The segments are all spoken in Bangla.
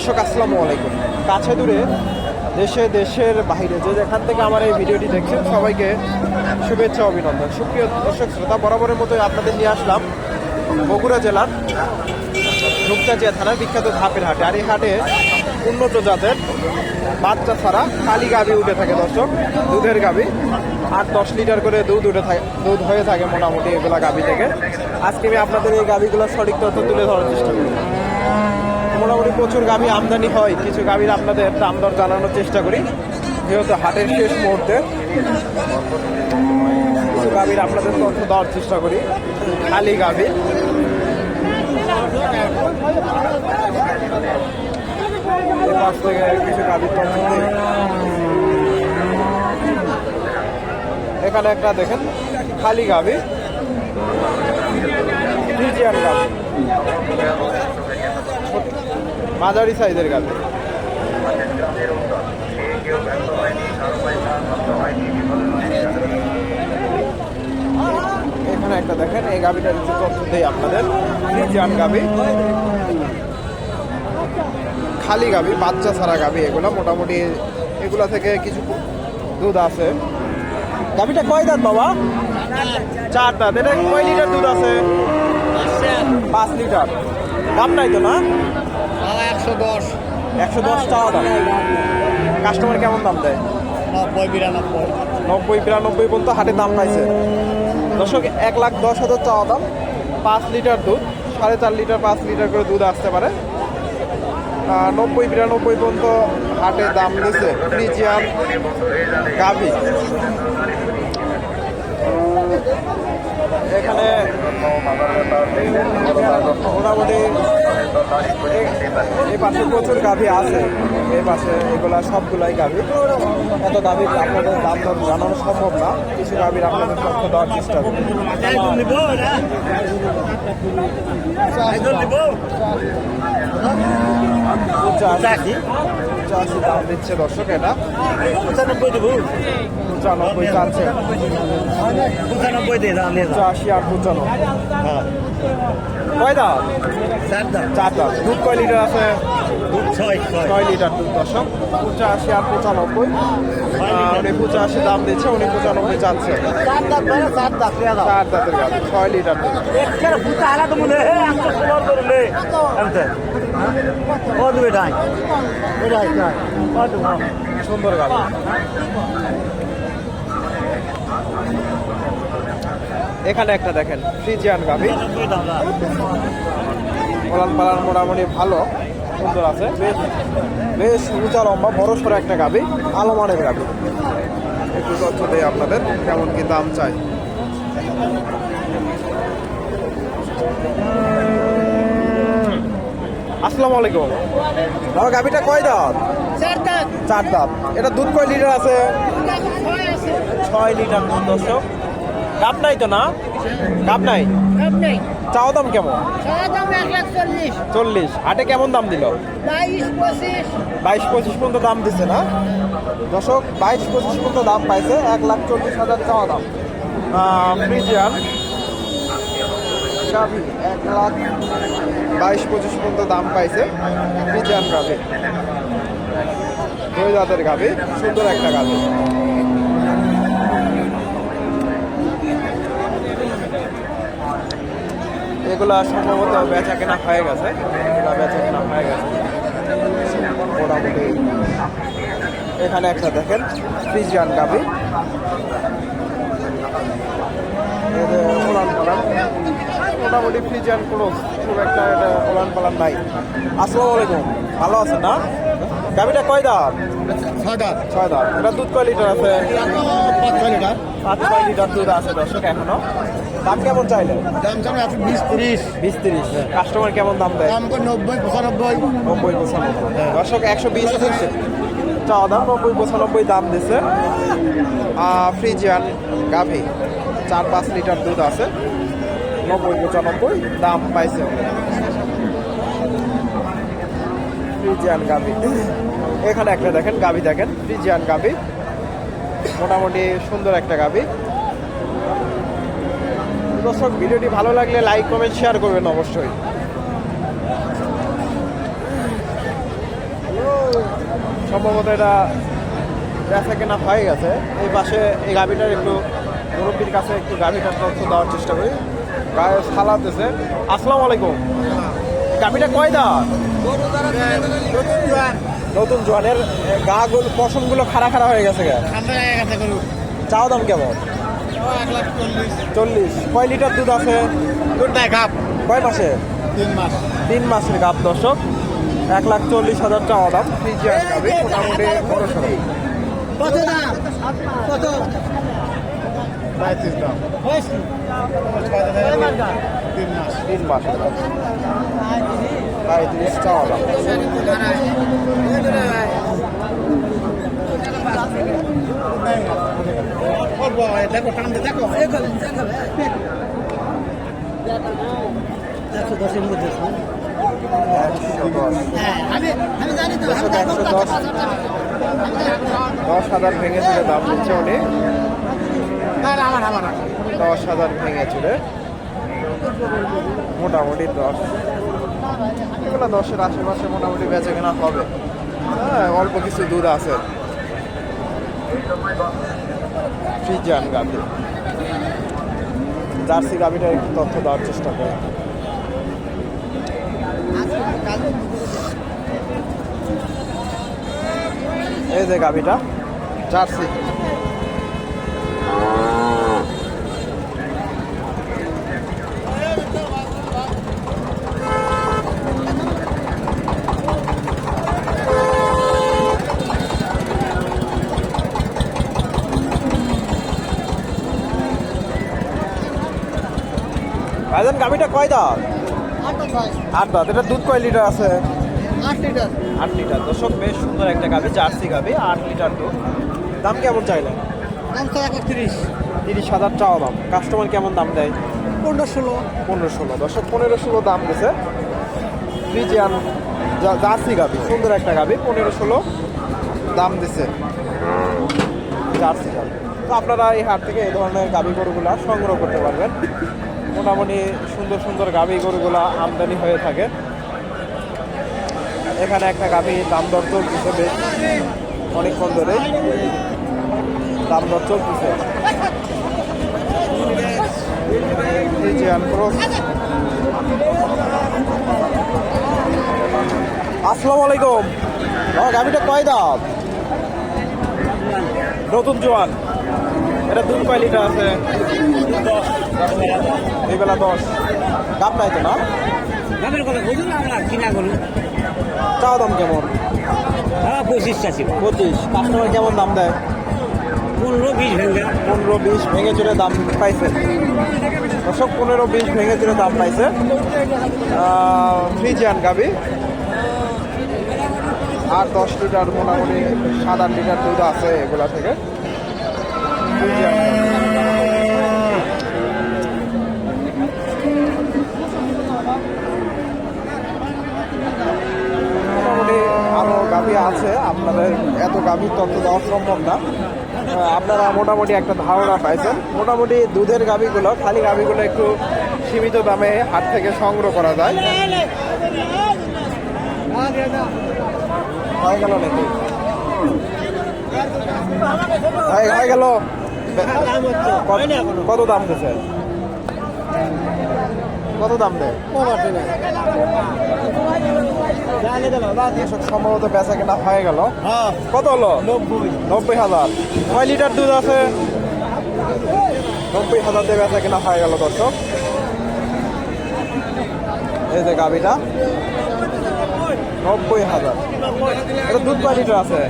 দর্শক, আসসালামু আলাইকুম। কাছে দূরে, দেশে, দেশের বাইরে যে যেখান থেকে আমার এই ভিডিওটি দেখছেন, সবাইকে শুভেচ্ছা, অভিনন্দন। সুপ্রিয় দর্শক, শ্রোতা, বরাবরের মতোই আপনাদের নিয়ে আসলাম বগুড়া জেলার রূপচাচিয়া থানার বিখ্যাত ধাপের হাটে। আর এই হাটে উন্নত জাতের বাচ্চা ছাড়া কালি গাভি উঠে থাকে দর্শক, দুধের গাভি। আট, দশ লিটার করে দুধ উঠে থাকে, দুধ হয়ে থাকে মোটামুটি এগুলা গাভি থেকে। আজকে আমি আপনাদের এই গাভিগুলোর সঠিক তথ্য তুলে ধরার চেষ্টা করি মোটামুটি প্রচুর গাভি আমদানি হয়, কিছু গাভীর আপনাদের দাম দর জানানোর চেষ্টা করি। যেহেতু হাটের শেষ মুহূর্তে, কিছু গাভীর আপনাদের তথ্য দেওয়ার চেষ্টা করি। খালি গাভী। কিছু গাভীর এখানে একটা দেখেন, খালি গাভী। ফ্রিজিয়ান গাভী। মাঝারি সাইজের গাভী। এখানে একটা দেখেন, এই গাভীটার কিছু তথ্য আপনাদের ফ্রিজিয়ান গাভী। খালি গাভী, বাচ্চা ছাড়া গাভী এগুলো, মোটামুটি এগুলা থেকে কিছু দুধ আছে। গাভীটা কয় দাঁত বাবা? চার দাঁত, এটা কয় লিটার দুধ আছে? পাঁচ লিটার। দাম নাই তো না? একশো দশ একশো দশ চাওয়া দাম। কাস্টমার কেমন দাম দেয়? নব্বই, বিরানব্বই নব্বই বিরানব্বই পর্যন্ত হাটে দাম পাইছে। দর্শক, এক লাখ দশ হাজার চাওয়া দাম। পাঁচ লিটার দুধ, সাড়ে চার লিটার, পাঁচ লিটার করে দুধ আসতে পারে। নব্বই, বিরানব্বই পর্যন্ত হাটে দাম দিচ্ছে ফ্রিজিয়ান গাভি। এখানে মোটামুটি এই পাশে প্রচুর গাভি আছে। এই পাশে এগুলা সবগুলাই গাভি। এত গাভি আপনাদের দাম দর জানানো সম্ভব না। কিছু গাভির আপনাদের তথ্য দেওয়ার চেষ্টা করি পঁচাশি পঁচাশি দাম দিচ্ছে দর্শক এটা। পঁচানব্বই দেবো। পঁচানব্বই চাচ্ছে পঁচানব্বই দিয়ে দাম পঁচাশি আর পঁচানব্বই। হ্যাঁ। কয় দাম চার দাম চার দাম দুধ কয় লিটার আছে? ছয় ছয়। লিটার দুধ দর্শক। পঁচাশি আর পঁচানব্বই। উনি পঁচাশি দাম দিচ্ছে উনি পঁচানব্বই চাচ্ছে। চার দাম মানে চার দাও। চার দাঁতের গাড়ি ছয় লিটার দুধ। সুন্দর গাড়ি। এখানে একটা দেখেন, ফ্রিজিয়ান গাভি দাম পালান মোটামুটি ভালো, সুন্দর আছে। বেশ বেশ উঁচা লম্বা বড় সড়ো একটা গাভি আলমানের গাভি একটু তথ্য দেয় আপনাদের, কেমন কি দাম চাই? আসসালামু আলাইকুম। বাবা গাভিটা কয় দাঁত? চার দাঁত। চার দাঁত। এটা দুধ কয় লিটার আছে? ছয় লিটার দুধ দর্শক। গাপ নাই তো না? গাপ নাই? চাওয়া দাম কেমন? চল্লিশ। হাটে কেমন দাম দিল? বাইশ পঁচিশ। বাইশ পঁচিশ পর্যন্ত দাম দিচ্ছে না? দর্শক বাইশ পঁচিশ পর্যন্ত দাম পাইছে। এক লাখ চল্লিশ হাজার চাওয়া দাম। ফ্রিজিয়ান গাভি এক লাখ বাইশ, পঁচিশ পর্যন্ত দাম পাইছে। ফ্রিজিয়ান গাভি। দুই জাতের গাভি, সুন্দর একটা গাভি। এগুলা সম্ভবত বেচা কেনা হয়ে গেছে। এগুলা বেচা কেনা হয়ে গেছে। মোটামুটি এখানে একটা দেখেন, ফ্রিজিয়ান গাভি। এই যে উড়ান ফ্রিজ মোটামুটি ফ্রিজিয়ান কোনো খুব একটা এটা উড়ান পালান নাই। আসসালামু আলাইকুম। ভালো আছেন না? গাভিটা কয় দাম ছয় দাম ছয় দাম এটা দুধ কয় লিটার আছে? পাঁচ ছয় লিটার। পাঁচ ছয় লিটার দুধ আছে দর্শক এখনও। দাম কেমন চাইলে দাম চান আছে বিশ তিরিশ। বিশ তিরিশ। কাস্টমার কেমন দাম দেয়? দাম করে নব্বই পঁচানব্বই। নব্বই পঁচানব্বই। দর্শক একশো বিশ চাওয়া দাম নব্বই পঁচানব্বই দাম দিচ্ছে ফ্রিজিয়ান গাভি। চার পাঁচ লিটার দুধ আছে। নব্বই পঁচানব্বই, দাম পাইছে ফ্রিজিয়ান গাভি। এখানে একটা দেখেন, গাভি দেখেন, ফ্রিজিয়ান গাভি। মোটামুটি সুন্দর একটা গাভি। দর্শক, ভিডিওটি ভালো লাগলে লাইক, কমেন্ট, শেয়ার করবেন অবশ্যই। সম্ভবত এটা বেচা কেনা হয়ে গেছে। এই পাশে এই গাভিটার একটু মুরব্বীর কাছে একটু গাভিটার তথ্য দেওয়ার চেষ্টা করি। গায়ে সালাতেছে আসসালামু আলাইকুম। গাভিটা কয় নতুন জোয়ানের গা গুলো পশমগুলো খাড়া খাড়া হয়ে গেছে চাও দাম কেমন? চল্লিশ। কয় লিটার দুধ আছে? কয় মাসে? তিন মাসের গাপ দর্শক। এক লাখ চল্লিশ হাজার চাওয়া দাম। মোটামুটি বড় সড়ো কত দাম? কত? তিন মাসের গাপ পঁয়ত্রিশ চাওয়া দাম দেখো টান দেখো একশো দশের মধ্যে দশ হাজার ভেঙে চুড়ে দাম আমার আমার দশ হাজার ভেঙে চুড়ে মোটামুটি দশ। এগুলো দশের আশেপাশে মোটামুটি বেচে কেনা হবে। হ্যাঁ অল্প কিছু দূর আছে। ফ্রিজান গাভি। জার্সি গাভিটার একটু তথ্য দেওয়ার চেষ্টা করে। এই যে গাভিটা, জার্সি। ভাইজান গাভিটা কয় দাঁত? আট দাঁত এটা দুধ কয় লিটার আছে? আট লিটার। আট লিটার। দর্শক বেশ সুন্দর একটা গাভি জার্সি গাভি আট লিটার দুধ। দাম কেমন চাইলেন? দাম তো একত্রিশ। তিরিশ হাজার চাওয়া দাম। কাস্টমার কেমন দাম দেয়? পনেরো ষোলো। পনেরো ষোলো। দর্শক পনেরো ষোলো দাম দিছে। ফ্রিজিয়ান জার্সি গাভি। সুন্দর একটা গাভি পনেরো ষোলো দাম দিছে। জার্সি গাভি। তো আপনারা এই হাট থেকে এই ধরনের গাভি গরুগুলা সংগ্রহ করতে পারবেন। মোটামুটি সুন্দর সুন্দর গাভি গরুগুলা আমদানি হয়ে থাকে। এখানে একটা গাভি দাম দর চলতেছে অনেকক্ষণ ধরে। দাম দর চলতেছে। আসসালামু আলাইকুম। গাভিটা কয় দাম? নতুন জোয়ান। এটা দুধ কয় লিটার আছে। এই বেলা দশ। দাম নাই তো না? দামের কথা বুঝুন না আমরা কিনা করুন। চাও দাম কেমন? হ্যাঁ পঁচিশটা ছিল পঁচিশ। কাস্টমার কেমন দাম দেয়? পনেরো বিশ ভেঙে। পনেরো বিশ ভেঙে চুরে দাম পাইছে। দর্শক পনেরো বিশ ভেঙে চুরে দাম পাইছে। ফ্রিজিয়ান গাবি। আর দশ লিটার মোটামুটি সাত আট লিটার দুধ আছে এগুলা থেকে। ফ্রিজিয়ান গাভী। মোটামুটি আরও গাভী আছে, আপনাদের এত গাভীর তথ্য দেওয়া সম্ভব না। আপনারা মোটামুটি একটা ধারণা পাইছেন। মোটামুটি দুধের গাভীগুলো, খালি গাভীগুলো একটু সীমিত দামে হাট থেকে সংগ্রহ করা যায়। হয়ে গেল নাকি? হয়ে- গেল। কত- দাম দিছে কত দাম দেয়? সম্ভবত বেচা কেনা হয়ে গেল। কত হলো? নব্বই হাজার। কয় লিটার দুধ আছে? নব্বই হাজার দিয়ে বেচা কেনা হয়ে গেল দর্শক। এই যে গাবিটা নব্বই হাজার। এটা দুধ কয় লিটার আছে?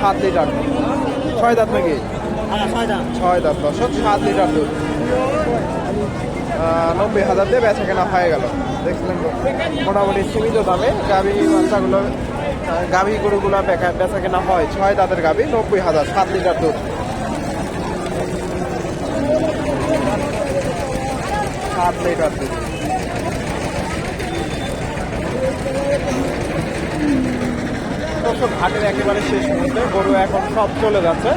সাত লিটার। ছয় দাঁত নাকি? হ্যাঁ ছয় দাঁত দর্শক সাত লিটার দুধ। নব্বই হাজার দিয়ে বেচা কেনা হয়ে গেল। দেখছিলেন? মোটামুটি সীমিত দামে গাভী বাচ্চাগুলো গাভী গরুগুলো বেচা কেনা হয়। ছয় দাঁতের গাভী, নব্বই হাজার, সাত লিটার দুধ। সাত লিটার দুধ। হাটের একেবারে শেষ মুহূর্তে গরু এখন সব চলে যাচ্ছে।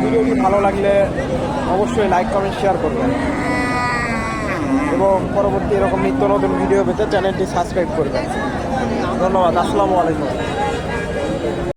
ভিডিওটি ভালো লাগলে অবশ্যই লাইক কমেন্ট শেয়ার করবেন। এবং পরবর্তী এরকম নিত্য নতুন ভিডিও পেতে চ্যানেলটি সাবস্ক্রাইব করবেন। ধন্যবাদ, আসসালামু আলাইকুম।